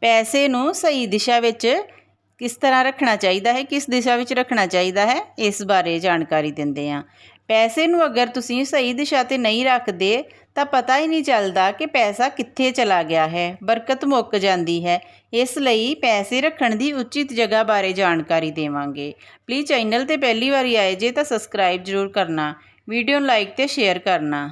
ਪੈਸੇ ਨੂੰ ਸਹੀ ਦਿਸ਼ਾ ਵਿੱਚ ਕਿਸ ਤਰ੍ਹਾਂ ਰੱਖਣਾ ਚਾਹੀਦਾ ਹੈ, ਕਿਸ ਦਿਸ਼ਾ ਵਿੱਚ ਰੱਖਣਾ ਚਾਹੀਦਾ ਹੈ, ਇਸ ਬਾਰੇ ਜਾਣਕਾਰੀ ਦਿੰਦੇ ਹਾਂ। ਪੈਸੇ ਨੂੰ ਅਗਰ ਤੁਸੀਂ ਸਹੀ ਦਿਸ਼ਾ ਤੇ ਨਹੀਂ ਰੱਖਦੇ, ਤਾਂ ਪਤਾ ਹੀ ਨਹੀਂ ਚੱਲਦਾ ਕਿ ਪੈਸਾ ਕਿੱਥੇ ਚਲਾ ਗਿਆ ਹੈ, ਬਰਕਤ ਮੁੱਕ ਜਾਂਦੀ ਹੈ। ਇਸ ਲਈ ਪੈਸੇ ਰੱਖਣ ਦੀ ਉਚਿਤ ਜਗ੍ਹਾ ਬਾਰੇ ਜਾਣਕਾਰੀ ਦੇਵਾਂਗੇ। ਪਲੀਜ਼ ਚੈਨਲ ਤੇ ਪਹਿਲੀ ਵਾਰੀ ਆਏ ਜੇ ਤਾਂ ਸਬਸਕ੍ਰਾਈਬ ਜ਼ਰੂਰ ਕਰਨਾ ਵੀਡੀਓ ਨੂੰ ਲਾਈਕ ਤੇ ਸ਼ੇਅਰ ਕਰਨਾ।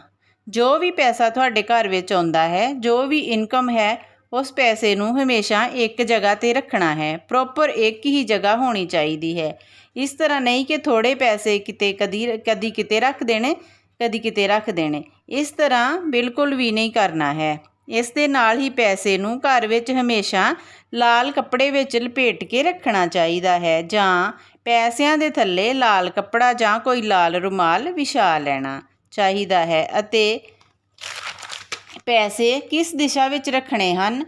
ਜੋ ਵੀ ਪੈਸਾ ਤੁਹਾਡੇ ਘਰ ਵਿੱਚ ਆਉਂਦਾ ਹੈ, ਜੋ ਵੀ ਇਨਕਮ ਹੈ ਉਸ ਪੈਸੇ ਨੂੰ ਹਮੇਸ਼ਾ ਇੱਕ ਜਗ੍ਹਾ ਤੇ ਰੱਖਣਾ ਹੈ। ਪ੍ਰੋਪਰ ਇੱਕ ਹੀ ਜਗ੍ਹਾ ਹੋਣੀ ਚਾਹੀਦੀ ਹੈ। ਇਸ ਤਰ੍ਹਾਂ ਨਹੀਂ ਕਿ ਥੋੜੇ ਪੈਸੇ ਕਿਤੇ ਕਦੀ ਕਦੀ ਕਿਤੇ ਰੱਖ ਦੇਣੇ, ਕਦੀ ਕਿਤੇ ਰੱਖ ਦੇਣੇ। ਇਸ ਤਰ੍ਹਾਂ ਬਿਲਕੁਲ ਵੀ ਨਹੀਂ ਕਰਨਾ ਹੈ। ਇਸ ਦੇ ਨਾਲ ਹੀ ਪੈਸੇ ਨੂੰ ਘਰ ਵਿੱਚ ਹਮੇਸ਼ਾ ਲਾਲ ਕੱਪੜੇ ਵਿੱਚ ਲਪੇਟ ਕੇ ਰੱਖਣਾ ਚਾਹੀਦਾ ਹੈ ਜਾਂ ਪੈਸਿਆਂ ਦੇ ਥੱਲੇ ਲਾਲ ਕੱਪੜਾ ਜਾਂ ਕੋਈ ਲਾਲ ਰੁਮਾਲ ਵਿਛਾ ਲੈਣਾ ਚਾਹੀਦਾ ਹੈ ਅਤੇ ਪੈਸੇ ਕਿਸ ਦਿਸ਼ਾ ਵਿੱਚ ਰੱਖਣੇ ਹਨ?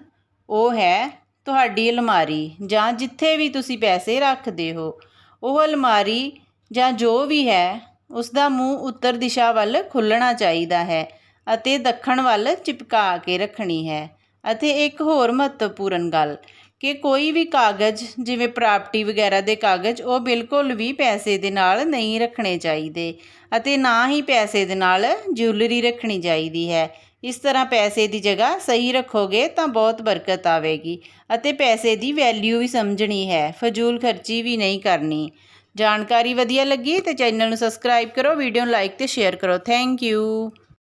ਉਹ ਹੈ ਤੁਹਾਡੀ ਅਲਮਾਰੀ ਜਾਂ ਜਿੱਥੇ ਵੀ ਤੁਸੀਂ ਪੈਸੇ ਰੱਖਦੇ ਹੋ। ਉਹ ਅਲਮਾਰੀ ਜਾਂ ਜੋ ਵੀ ਹੈ ਉਸ ਦਾ ਮੂੰਹ ਉੱਤਰ ਦਿਸ਼ਾ ਵੱਲ ਖੁੱਲ੍ਹਣਾ ਚਾਹੀਦਾ ਹੈ ਅਤੇ ਦੱਖਣ ਵੱਲ ਚਿਪਕਾ ਕੇ ਰੱਖਣੀ ਹੈ। ਅਤੇ ਇੱਕ ਹੋਰ ਮਹੱਤਵਪੂਰਨ ਗੱਲ, ਕਿ ਕੋਈ ਵੀ ਕਾਗਜ਼, ਜਿਵੇਂ ਪ੍ਰਾਪਰਟੀ ਵਗੈਰਾ ਦੇ ਕਾਗਜ਼, ਉਹ ਬਿਲਕੁਲ ਵੀ ਪੈਸੇ ਦੇ ਨਾਲ ਨਹੀਂ ਰੱਖਣੇ ਚਾਹੀਦੇ ਅਤੇ ਨਾ ਹੀ ਪੈਸੇ ਦੇ ਨਾਲ ਜਿਊਲਰੀ ਰੱਖਣੀ ਚਾਹੀਦੀ ਹੈ। ਇਸ ਤਰ੍ਹਾਂ ਪੈਸੇ ਦੀ ਜਗ੍ਹਾ ਸਹੀ ਰੱਖੋਗੇ ਤਾਂ ਬਹੁਤ ਬਰਕਤ ਆਵੇਗੀ ਅਤੇ ਪੈਸੇ ਦੀ ਵੈਲਿਊ ਵੀ ਸਮਝਣੀ ਹੈ, ਫਜ਼ੂਲ ਖਰਚੀ ਵੀ ਨਹੀਂ ਕਰਨੀ। ਜਾਣਕਾਰੀ ਵਧੀਆ ਲੱਗੀ ਤੇ ਚੈਨਲ ਨੂੰ ਸਬਸਕ੍ਰਾਈਬ ਕਰੋ ਵੀਡੀਓ ਨੂੰ ਲਾਈਕ ਤੇ ਸ਼ੇਅਰ ਕਰੋ। Thank you